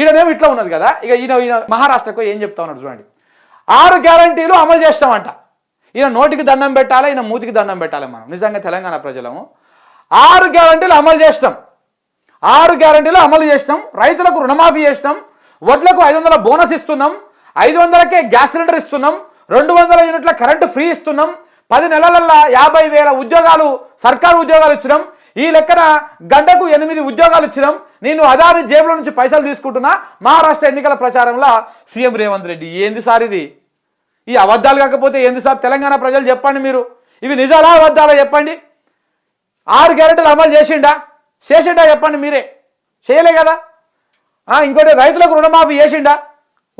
ఈయననేమో ఇట్లా ఉన్నది కదా. ఇక ఈయన ఈయన మహారాష్ట్రకు ఏం చెప్తా ఉన్నాడు చూడండి. ఆరు గ్యారంటీలు అమలు చేస్తామంట. ఈయన నోటికి దండం పెట్టాలి ఈయన మూతికి దండం పెట్టాలి మనం? నిజంగా తెలంగాణ ప్రజలము. ఆరు గ్యారంటీలు అమలు చేస్తాం. ఆరు గ్యారంటీలు అమలు చేసినాం రైతులకు రుణమాఫీ చేసినాం వడ్లకు ఐదు వందల బోనస్ ఇస్తున్నాం. ఐదు వందలకే గ్యాస్ సిలిండర్ ఇస్తున్నాం. రెండు వందల యూనిట్ల కరెంటు ఫ్రీ ఇస్తున్నాం. పది నెలలల్లో యాభై వేల ఉద్యోగాలు సర్కారు ఉద్యోగాలు ఇచ్చినాం. ఈ లెక్కన గంటకు ఎనిమిది ఉద్యోగాలు ఇచ్చినాం. నేను అదాని జేబుల నుంచి పైసలు తీసుకుంటున్నా. మహారాష్ట్ర ఎన్నికల ప్రచారంలో సీఎం రేవంత్ రెడ్డి ఏంది సార్ ఇది? ఈ అబద్ధాలు కాకపోతే ఏంది సార్? తెలంగాణ ప్రజలు చెప్పండి మీరు. ఇవి నిజాలా అబద్ధాలా చెప్పండి? ఆరు గ్యారెంటీలు అమలు చేసిండా? చేసిండా చెప్పండి మీరే. చేయలే కదా. ఇంకోటి రైతులకు రుణమాఫీ చేసిండా?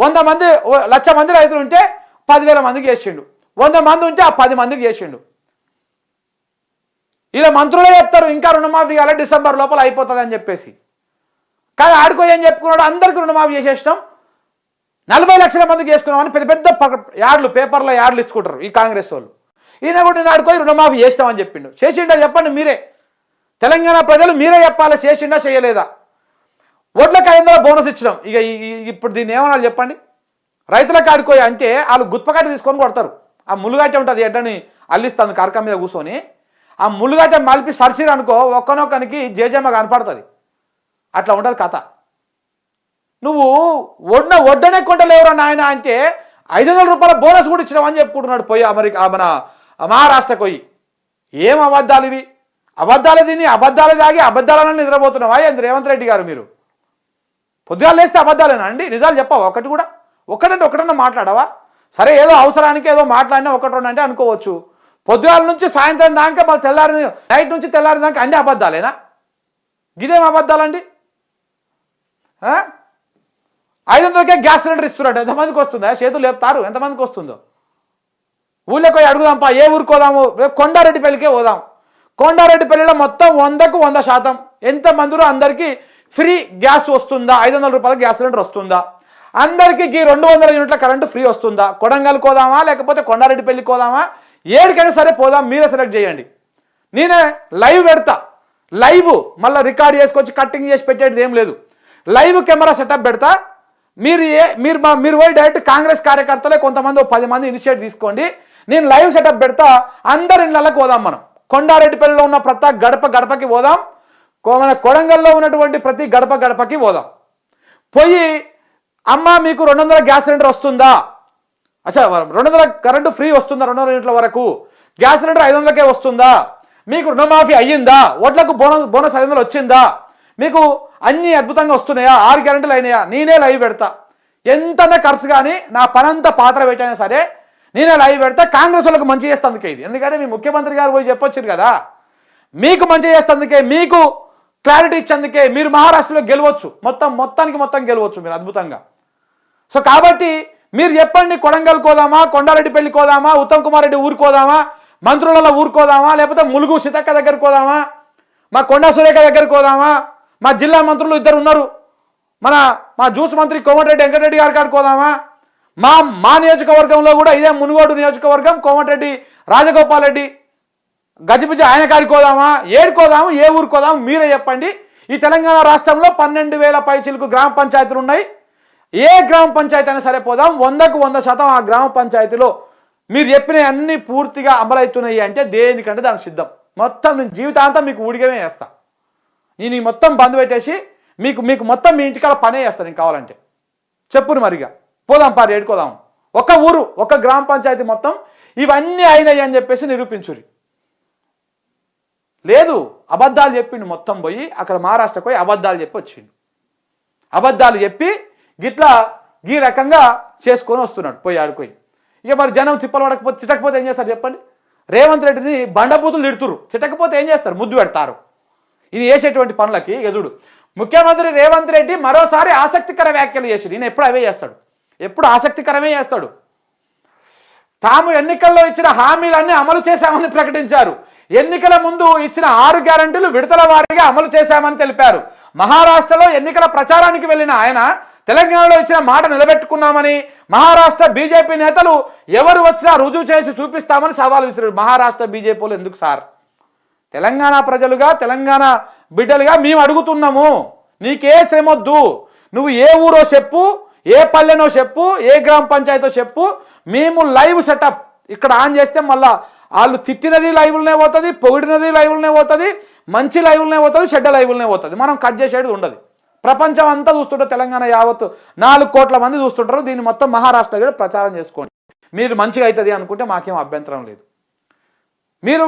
వంద మంది ఓ లక్ష మంది రైతులు ఉంటే పదివేల మందికి చేసిండు. వంద మంది ఉంటే ఆ పది మందికి చేసిండు. ఇలా మంత్రులే చెప్తారు ఇంకా రుణమాఫీ కాలే డిసెంబర్ లోపల అయిపోతుంది అని చెప్పేసి. కానీ ఆడుకో ఏం చెప్పుకున్నాడు అందరికి రుణమాఫీ చేసేసినాం. నలభై లక్షల మందికి చేసుకున్నామని పెద్ద పెద్ద యాడ్లు పేపర్లో యాడ్లు ఇచ్చుకుంటారు ఈ కాంగ్రెస్ వాళ్ళు. ఈయన కూడా నేను ఆడుకోయి రుణమాఫీ చేస్తామని చెప్పిండు. చేసిండా చెప్పండి మీరే. తెలంగాణ ప్రజలు మీరే చెప్పాలి చేసిండా చేయలేదా? ఓట్లకు ఐదు బోనస్ ఇచ్చినాం. ఇక ఈ- ఇప్పుడు దీన్ని ఏమన్నా చెప్పండి? రైతులకు ఆడుకోయి అంటే వాళ్ళు గుత్పకట్ట తీసుకొని కొడతారు. ఆ ములుగట్ట ఉంటుంది ఎడ్డని అల్లిస్తుంది కరక మీద కూర్చొని. ఆ ములుగట్ట మలిపి సరిసిరు అనుకో ఒక్కనొక్కనికి జేజమ్మ కనపడుతుంది. అట్లా ఉండదు కథ. నువ్వు ఒడ్డ ఒడ్డనే కొంటలేవురా నాయన అంటే ఐదు వందల రూపాయల బోనస్ కూడా ఇచ్చినామని చెప్పుకుంటున్నాడు పోయి అమెరికా మన మహారాష్ట్రకు పోయి. ఏం అబద్ధాలు ఇవి? అబద్ధాలు తిని అబద్ధాలు తాగి అబద్ధాలను నిద్రపోతున్నావా? ఏంది రేవంత్ రెడ్డి గారు మీరు? పొద్దుగాలు లేస్తే అబద్ధాలేనా అండి? నిజాలు చెప్పావా ఒకటి కూడా? ఒకటంటే ఒకటన్నా మాట్లాడవా? సరే ఏదో అవసరానికి ఏదో మాట్లాడినా ఒకటి రెండు అంటే అనుకోవచ్చు. పొద్దుగాల నుంచి సాయంత్రం దాకా మళ్ళీ తెల్లారి నైట్ నుంచి తెల్లారి దాకా అన్ని అబద్ధాలేనా? ఇదేం అబద్ధాలండి? ఐదు వందలకే గ్యాస్ సిలిండర్ ఇస్తున్నాడు. ఎంతమందికి వస్తుందా? చేతులు లేపుతారు. ఎంతమందికి వస్తుందో? ఊళ్ళోకి పోయి అడుగుదాంపా. ఏ ఊరుకోదాము పోదాము? రేపు కొండారెడ్డి పెళ్ళికే పోదాం. కొండారెడ్డి పెళ్ళిలో మొత్తం వందకు వంద శాతం ఎంతమందిలో అందరికీ ఫ్రీ గ్యాస్ వస్తుందా? ఐదు వందల రూపాయల గ్యాస్ సిలిండర్ వస్తుందా? అందరికీ ఈ రెండు వందల యూనిట్ల కరెంటు ఫ్రీ వస్తుందా? కొడంగల్ కోదామా లేకపోతే కొండారెడ్డి పెళ్ళికి పోదామా? ఏడికైనా సరే పోదాం మీరే సెలెక్ట్ చేయండి. నేనే లైవ్ పెడతా. లైవ్ మళ్ళీ రికార్డ్ చేసుకొచ్చి కట్టింగ్ చేసి పెట్టేది ఏం లేదు. లైవ్ కెమెరా సెటప్ పెడతా. మీరు ఏ మీరు మా- మీరు పోయి డైరెక్ట్ కాంగ్రెస్ కార్యకర్తలే కొంతమంది పది మంది ఇనిషియేట్ తీసుకోండి. నేను లైవ్ సెటప్ పెడతా. అందరి ఇళ్ళకి పోదాం మనం. కొండారెడ్డిపల్లిలో ఉన్న ప్రతి గడప గడపకి పోదాం. కో- మన కొడంగల్లో ఉన్నటువంటి ప్రతి గడప గడపకి పోదాం. పోయి అమ్మ మీకు రెండు వందల గ్యాస్ సిలిండర్ వస్తుందా? అచ్చా రెండు వందల కరెంటు ఫ్రీ వస్తుందా? రెండు వందల యూనిట్ల వరకు. గ్యాస్ సిలిండర్ ఐదు వందలకే వస్తుందా? మీకు రుణమాఫీ అయ్యిందా? ఓట్లకు బోనస్ బోనస్ ఐదు వందలు వచ్చిందా? మీకు అన్ని అద్భుతంగా వస్తున్నాయా? ఆరు గ్యారెంటీలు అయినాయా? నేనే లైవ్ పెడతా. ఎంతనే ఖర్చు కానీ నా పనంత పాత్ర పెట్టైనా సరే నేనే లైవ్ పెడతా. కాంగ్రెస్ వాళ్ళకి మంచి చేస్తందుకే ఇది. ఎందుకంటే మీ ముఖ్యమంత్రి గారు పోయి చెప్పొచ్చారు కదా. మీకు మంచి చేస్తందుకే మీకు క్లారిటీ ఇచ్చేందుకే మీరు మహారాష్ట్రలో గెలవచ్చు. మొత్తం మొత్తానికి మొత్తం గెలవచ్చు మీరు అద్భుతంగా. సో కాబట్టి మీరు చెప్పండి కొడంగల్ కోదామా కొండారెడ్డి పెళ్ళి కోదామా ఉత్తమ్ కుమార్ రెడ్డి ఊరుకోదామా మంత్రులలో ఊరుకోదామా లేకపోతే ములుగు సీతక్క దగ్గర కోదామా మా కొండా సురేఖ దగ్గర కోదామా మా జిల్లా మంత్రులు ఇద్దరు ఉన్నారు. మన మా జ్యూస్ మంత్రి కోమటిరెడ్డి వెంకటరెడ్డి గారి కాడికి కోదామా? మా మా నియోజకవర్గంలో కూడా ఇదే మునుగోడు నియోజకవర్గం కోమటిరెడ్డి రాజగోపాల్ రెడ్డి గజిబిజి ఆయన కాడికి కోదామా? ఏడుకోదాము ఏ ఊరు కోదాము? మీరే చెప్పండి. ఈ తెలంగాణ రాష్ట్రంలో పన్నెండు వేల పైచిలకు గ్రామ పంచాయతీలు ఉన్నాయి. ఏ గ్రామ పంచాయతీ అయినా సరే పోదాం. వందకు వంద శాతం ఆ గ్రామ పంచాయతీలో మీరు చెప్పిన అన్ని పూర్తిగా అమలవుతున్నాయి అంటే దేనికంటే దానికి సిద్ధం. మొత్తం నేను జీవితాంతం మీకు ఊడిగమే వేస్తా నేను ఈ మొత్తం బంద్ పెట్టేసి మీకు మీకు మొత్తం మీ ఇంటికాడ పనే చేస్తాను నేను కావాలంటే. చెప్పును మరిగా. పోదాం పారి ఏడుకోదాం ఒక ఊరు ఒక గ్రామ పంచాయతీ మొత్తం ఇవన్నీ అయినాయి అని చెప్పేసి నిరూపించురి లేదు అబద్ధాలు చెప్పిండు మొత్తం పోయి అక్కడ మహారాష్ట్రకు పోయి అబద్ధాలు చెప్పి వచ్చిండు. అబద్ధాలు చెప్పి గిట్లా ఈ రకంగా చేసుకొని వస్తున్నాడు పోయి ఆడుకోయి ఇక మరి జనం తిప్పలు పడకపోతే తిట్టకపోతే ఏం చేస్తారు చెప్పండి? రేవంత్ రెడ్డిని బండబూతులు తిడుతురు తిట్టకపోతే ఏం చేస్తారు? ముద్దు పెడతారు. ఇది చేసేటువంటి పనులకి ఎదుడు ముఖ్యమంత్రి రేవంత్ రెడ్డి మరోసారి ఆసక్తికర వ్యాఖ్యలు చేసి నేను ఎప్పుడు అవే చేస్తాడు? ఎప్పుడు ఆసక్తికరమే చేస్తాడు? తాము ఎన్నికల్లో ఇచ్చిన హామీలన్నీ అమలు చేశామని ప్రకటించారు. ఎన్నికల ముందు ఇచ్చిన ఆరు గ్యారంటీలు విడతల వారీగా అమలు చేశామని తెలిపారు. మహారాష్ట్రలో ఎన్నికల ప్రచారానికి వెళ్ళిన ఆయన తెలంగాణలో ఇచ్చిన మాట నిలబెట్టుకున్నామని మహారాష్ట్ర బీజేపీ నేతలు ఎవరు వచ్చినా రుజువు చేసి చూపిస్తామని సవాల్ విసిరారు. మహారాష్ట్ర బీజేపీలు ఎందుకు సార్? తెలంగాణ ప్రజలుగా తెలంగాణ బిడ్డలుగా మేము అడుగుతున్నాము. నీకే శ్రమొద్దు నువ్వు ఏ ఊరో చెప్పు ఏ పల్లెనో చెప్పు ఏ గ్రామ పంచాయతీ చెప్పు. మేము లైవ్ సెటప్ ఇక్కడ ఆన్ చేస్తే మళ్ళా వాళ్ళు తిట్టినది లైవ్లనే పోతుంది పొగిడినది లైవ్లనే పోతుంది మంచి లైవ్లనే పోతుంది చెడ్డ లైవ్లనే పోతుంది. మనం కట్ చేసేది ఉండదు. ప్రపంచం అంతా చూస్తుంటారు తెలంగాణ యావత్తు నాలుగు కోట్ల మంది చూస్తుంటారు. దీన్ని మొత్తం మహారాష్ట్ర కూడా ప్రచారం చేసుకోండి. మీరు మంచిగా అవుతుంది అనుకుంటే మాకేం అభ్యంతరం లేదు. మీరు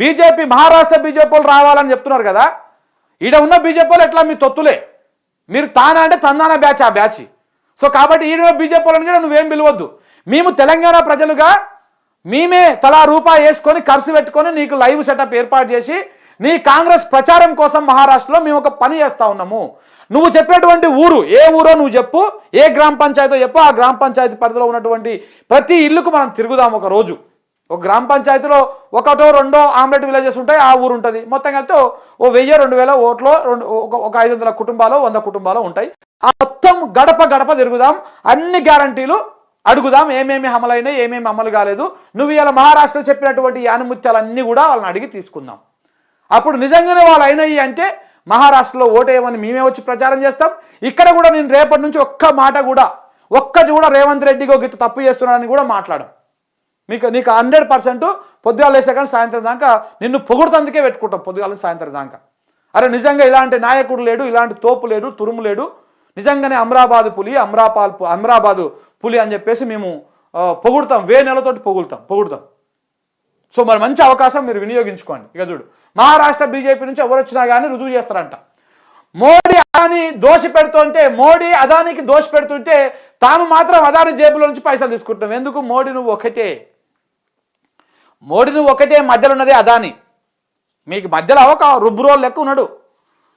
బీజేపీ మహారాష్ట్ర బీజేపీ రావాలని చెప్తున్నారు కదా. ఈడ ఉన్న బీజేపీ ఎట్లా మీ తొత్తులే? మీరు తానా అంటే తందాన బ్యాచ్ ఆ బ్యాచ్. సో కాబట్టి ఈడ బీజేపీ కూడా నువ్వేం పిలవద్దు. మేము తెలంగాణ ప్రజలుగా మేమే తలా రూపాయి వేసుకొని ఖర్చు పెట్టుకొని నీకు లైవ్ సెటప్ ఏర్పాటు చేసి నీ కాంగ్రెస్ ప్రచారం కోసం మహారాష్ట్రలో మేము ఒక పని చేస్తా ఉన్నాము. నువ్వు చెప్పేటువంటి ఊరు ఏ ఊరో నువ్వు చెప్పు ఏ గ్రామ పంచాయతీ చెప్పు ఆ గ్రామ పంచాయతీ పరిధిలో ఉన్నటువంటి ప్రతి ఇల్లుకు మనం తిరుగుదాం ఒక రోజు. ఒక గ్రామ పంచాయతీలో ఒకటో రెండో ఆమ్లెట్ విలేజెస్ ఉంటాయి ఆ ఊరు ఉంటుంది. మొత్తం కలిపితే ఓ- వెయ్యి రెండు వేల ఓట్లో రెండు ఒక- ఒక ఐదు వందల కుటుంబాలు వంద కుటుంబాలు ఉంటాయి. ఆ మొత్తం గడప గడప తిరుగుదాం. అన్ని గ్యారంటీలు అడుగుదాం. ఏమేమి అమలైనాయి ఏమేమి అమలు కాలేదు. నువ్వు ఇలా మహారాష్ట్ర చెప్పినటువంటి యానిముత్యాలన్నీ కూడా వాళ్ళని అడిగి తీసుకుందాం. అప్పుడు నిజంగానే వాళ్ళు అయినాయి అంటే మహారాష్ట్రలో ఓటేయమని మేమే వచ్చి ప్రచారం చేస్తాం. ఇక్కడ కూడా నేను రేపటి నుంచి ఒక్క మాట కూడా ఒక్కటి కూడా రేవంత్ రెడ్డికి గిట్ట తప్పు చేస్తున్నానని కూడా మాట్లాడం మీకు నీకు హండ్రెడ్ పర్సెంట్ పొద్దుగాలు వేసే కానీ సాయంత్రం దాకా నిన్ను పొగుడుతందుకే పెట్టుకుంటాం పొద్దుగాల సాయంత్రం దాకా. అరే నిజంగా ఇలాంటి నాయకుడు లేడు ఇలాంటి తోపు లేడు తురుము లేడు. నిజంగానే అమరాబాద్ పులి అమరాపాల్ అమరాబాదు పులి అని చెప్పేసి మేము ఆ, పొగుడుతాం వే నెలతోటి పొగుడుతాం పొగుడుతాం. సో మరి మంచి అవకాశం మీరు వినియోగించుకోండి. ఇక చూడు మహారాష్ట్ర బీజేపీ నుంచి ఎవరు వచ్చినా కానీ రుజువు చేస్తారంట. మోడీ అదాని దోషి పెడుతుంటే మోడీ అదానికి దోషి పెడుతుంటే తాను మాత్రం అదాని జేబులో నుంచి పైసలు తీసుకుంటాం ఎందుకు? మోడీ నువ్వు ఒకటే. మోడీ నువ్వు ఒకటే మధ్యలో ఉన్నదే అదాని. మీకు మధ్యలో ఒక రుబ్బురోలు లెక్క ఉన్నాడు.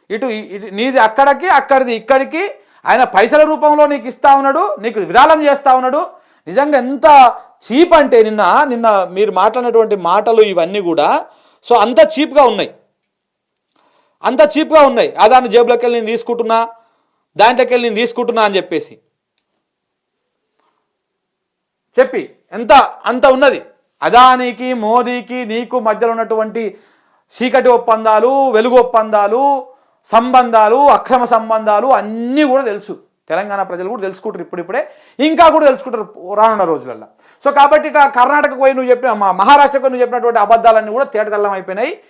ఇటు ఇటు నీది అక్కడికి అక్కడిది ఇక్కడికి. ఆయన పైసల రూపంలో నీకు ఇస్తా ఉన్నాడు నీకు విరాళం చేస్తా ఉన్నాడు. నిజంగా ఎంత చీప్ అంటే నిన్న నిన్న మీరు మాట్లాడినటువంటి మాటలు ఇవన్నీ కూడా సో అంత చీప్గా ఉన్నాయి. అంత చీప్గా ఉన్నాయి. అదాని జేబులోకి వెళ్ళి నేను తీసుకుంటున్నా దాంట్లోకి వెళ్ళి నేను తీసుకుంటున్నా అని చెప్పేసి. చెప్పి ఎంత అంత ఉన్నది. అదానికి మోదీకి నీకు మధ్యలో ఉన్నటువంటి చీకటి ఒప్పందాలు వెలుగు ఒప్పందాలు సంబంధాలు అక్రమ సంబంధాలు అన్నీ కూడా తెలుసు. తెలంగాణ ప్రజలు కూడా తెలుసుకుంటారు ఇప్పుడిప్పుడే. ఇంకా కూడా తెలుసుకుంటారు రానున్న రోజులలో సో కాబట్టి ఇట్లా కర్ణాటకకు పోయి నువ్వు చెప్పిన మహారాష్ట్రకు నువ్వు చెప్పినటువంటి అబద్ధాలన్నీ కూడా తేటతెల్లం అయిపోయినాయి.